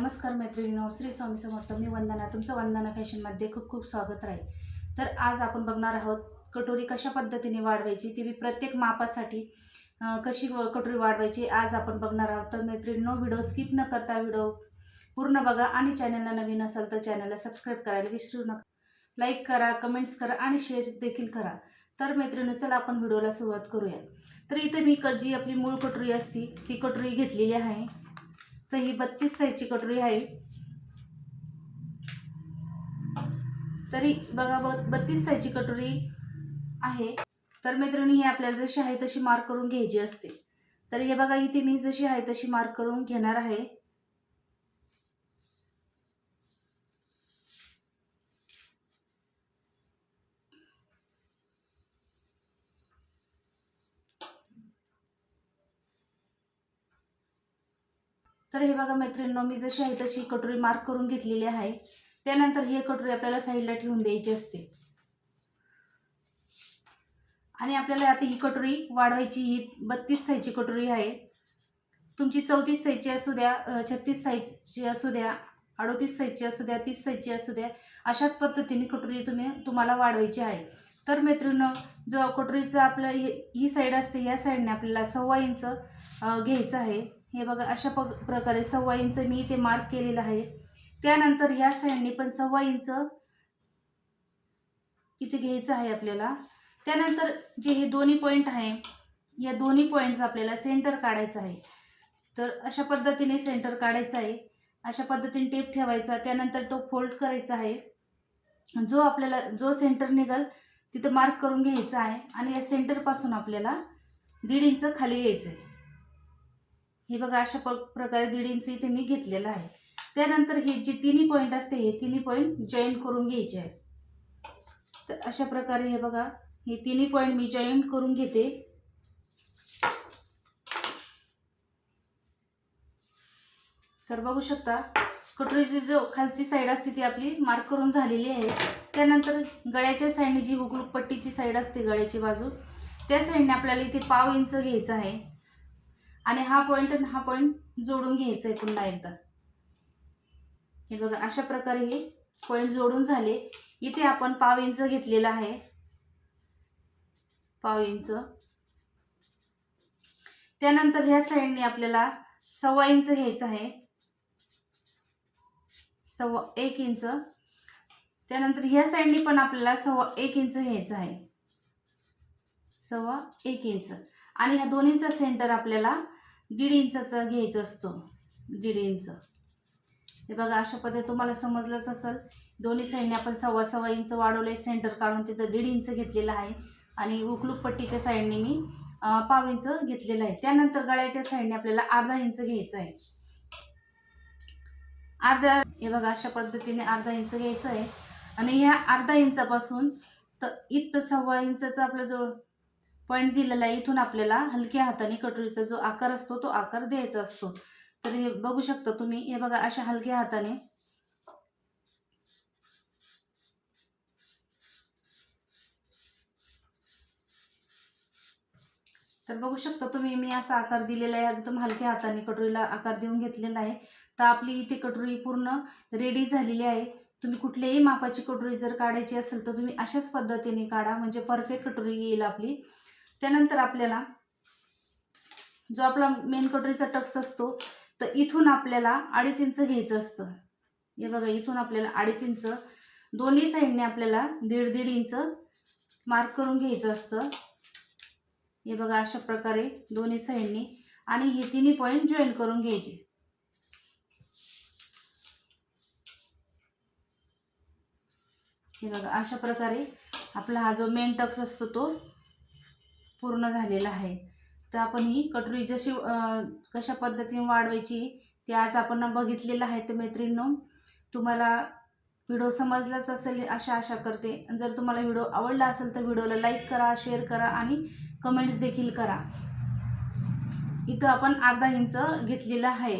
नमस्कार मैत्रिणींनो श्री स्वामी समर्थ. मी वंदना. तुमचं वंदना फॅशनमध्ये खूप खूप स्वागत राहील. तर आज आपण बघणार आहोत कटोरी कशा पद्धतीने वाढवायची ती प्रत्येक मापासाठी कशी कटोरी वाढवायची आज आपण बघणार आहोत. तर मैत्रिणींनो व्हिडिओ स्किप न करता व्हिडिओ पूर्ण बघा आणि चॅनलला नवीन असाल तर चॅनलला सबस्क्राईब करायला विसरू नका. लाईक करा कमेंट्स करा आणि शेअर देखील करा. तर मैत्रिणी चला आपण व्हिडिओला सुरुवात करूया. तर इथे मी जी आपली मूळ कटोरी असती ती कटोरी घेतलेली आहे. तर ही बत्तीस साईजची कटोरी आहे. तरी बघा ब बत्तीस साईजची कटोरी आहे. तर मैत्रिणी ही आपल्याला जशी आहे तशी मार्क करून घ्यायची असते. तर हे बघा इथे मी जशी आहे तशी मार्क करून घेणार आहे. तर हे बघा मैत्रिणींनो मी जशी आहे तशी कटोरी मार्क करून घेतलेली आहे. त्यानंतर ही कटोरी आपल्याला साईडला ठेवून द्यायची असते. आणि आपल्याला आता ही कटोरी वाढवायची ही बत्तीस साईजची कटोरी आहे. तुमची चौतीस साईजची असू द्या छत्तीस साईजची असू द्या अडोतीस साईजची असू द्या तीस साईजची असू द्या अशाच पद्धतीने कटोरी तुम्ही तुम्हाला वाढवायची आहे. तर मैत्रिणं जो कटोरीचा आपलं ही ही साईड असते या साईडने आपल्याला सव्वा इंच घ्यायचं आहे. हे बघा अशा प प्रकारे सव्वा इंच मी इथे मार्क केलेलं आहे. त्यानंतर या साईडने पण सव्वा इंच इथे घ्यायचं आहे आपल्याला. त्यानंतर जे हे दोन्ही पॉईंट आहे या दोन्ही पॉईंट्स आपल्याला सेंटर काढायचं आहे. तर अशा पद्धतीने सेंटर काढायचं आहे. अशा पद्धतीने टेप ठेवायचा त्यानंतर तो फोल्ड करायचा आहे. जो आपल्याला जो सेंटर निघल तिथं मार्क करून घ्यायचा आहे. आणि या सेंटरपासून आपल्याला दीड इंच खाली यायचं आहे. हे बघा अशा प प्रकारे दीड इंच इथे मी घेतलेलं आहे. त्यानंतर हे जे तिन्ही पॉईंट असते हे तिन्ही पॉईंट जॉईन करून घ्यायचे आहे तर अशा प्रकारे हे बघा हे तिन्ही पॉईंट मी जॉईन करून घेते. तर बघू शकता कटोरीची जो खालची साईड असते ती आपली मार्क करून झालेली आहे. त्यानंतर गळ्याच्या साईडने जी हुकलूक पट्टीची साईड असते गळ्याची बाजू त्या साईडने आपल्याला इथे पाव इंच घ्यायचं आहे. आणि हा पॉईंट आणि हा पॉईंट जोडून घ्यायचा आहे पुन्हा एकदा हे बघा अशा प्रकारे हे पॉईंट जोडून झाले. इथे आपण पाव इंच घेतलेला आहे. पाव इंच त्यानंतर ह्या साईडने आपल्याला सव्वा इंच घ्यायचं आहे. सव्वा एक इंच त्यानंतर ह्या साईडने पण आपल्याला सव्वा एक इंच घ्यायचं आहे. सव्वा एक इंच आणि ह्या दोन्हीचा सेंटर आपल्याला दीड इंचाचा घ्यायचा असतो. दीड इंच. हे बघा अशा पद्धती तुम्हाला समजलंच असेल. दोन्ही साईडने आपण सव्वा सव्वा इंच वाढवले सेंटर काढून तिथं दीड इंच घेतलेलं आहे. आणि उकलूक पट्टीच्या साईडने मी पाव इंच घेतलेलं आहे. त्यानंतर गळ्याच्या साईडने आपल्याला अर्धा इंच घ्यायचं आहे. अर्धा हे बघा अशा पद्धतीने अर्धा इंच घ्यायचं आहे. आणि ह्या अर्धा इंचापासून तर इथं सव्वा इंचाचा आपला जो पॉईंट दिलेला आहे इथून आपल्याला हलक्या हाताने कटोरीचा जो आकार असतो तो आकार द्यायचा असतो. तर हे बघू शकता तुम्ही हे बघा अशा हलक्या हाताने. तर बघू शकता तुम्ही मी असा आकार दिलेला आहे. एकदम हलक्या हाताने कटोरीला आकार देऊन घेतलेला आहे. तर आपली इथे कटोरी पूर्ण रेडी झालेली आहे. तुम्ही कुठल्याही मापाची कटोरी जर काढायची असेल तर तुम्ही अशाच पद्धतीने काढा. म्हणजे परफेक्ट कटोरी येईल आपली. त्यानंतर आपल्याला जो आपला मेन कटोरीचा टक्स असतो तर इथून आपल्याला अडीच इंच घ्यायचं असतं. हे बघा इथून आपल्याला अडीच इंच दोन्ही साईडने आपल्याला दीड दीड इंच मार्क करून घ्यायचं असतं. हे बघा अशा प्रकारे दोन्ही साईडने आणि हे तिन्ही पॉईंट जॉईन करून घ्यायचे. हे बघा अशा प्रकारे आपला हा जो मेन टक्स असतो तो पूर्ण झालेला आहे. तर आपण ही कटोरी जशी कशा पद्धतीने वाढवायची ते आज आपण बघितलेलं आहे तर मैत्रिणींनो. तुम्हाला व्हिडिओ समजलाच असेल अशा आशा करते. जर तुम्हाला व्हिडिओ आवडला असेल तर व्हिडिओला लाईक करा शेअर करा आणि कमेंट्स देखील करा. इथं आपण अर्धा इंच घेतलेलं आहे.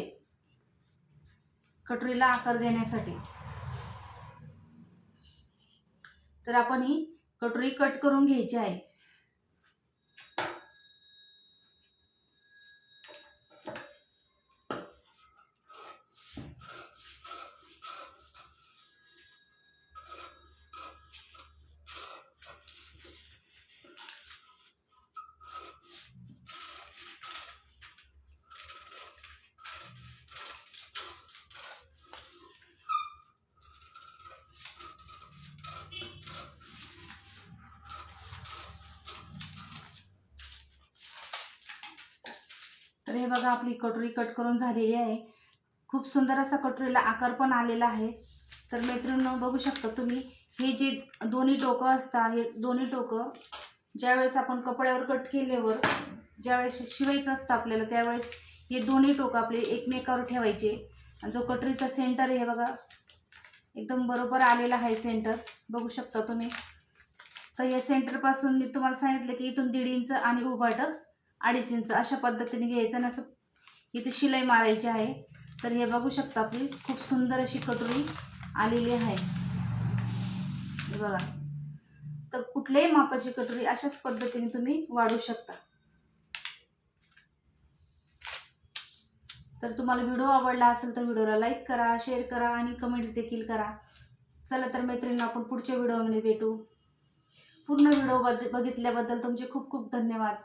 कटोरीला आकार देण्यासाठी. तर आपण ही कटोरी कट करून घ्यायची आहे. तर हे बघा आपली कटोरी कट करून झालेली आहे. खूप सुंदर असा कटोरीला आकार पण आलेला आहे. तर मैत्रिणी बघू शकता तुम्ही हे जे दोन्ही टोकं असतात हे दोन्ही टोकं ज्यावेळेस आपण कपड्यावर कट केल्यावर ज्यावेळेस शिवायचं असतं आपल्याला त्यावेळेस हे दोन्ही टोकं आपले एकमेकावर ठेवायचे. आणि जो कटोरीचा सेंटर आहे बघा एकदम बरोबर आलेला आहे सेंटर बघू शकता तुम्ही. तर या सेंटरपासून मी तुम्हाला सांगितलं की इथून दीड इंच आणि उभाटक्स अडीच इंच अशा पद्धतीने घ्यायचं आणि असं इथे शिलाई मारायची आहे. तर हे बघू शकता आपली खूप सुंदर अशी कटोरी आलेली आहे. हे बघा. तर कुठल्याही मापाची कटोरी अशाच पद्धतीने तुम्ही वाढू शकता. तर तुम्हाला व्हिडिओ आवडला असेल तर व्हिडिओला लाईक करा शेअर करा आणि कमेंट देखील करा. चला तर मैत्रिणींनो आपण पुढच्या व्हिडिओमध्ये भेटू. पूर्ण व्हिडिओ बघितल्याबद्दल तुमचे खूप खूप धन्यवाद.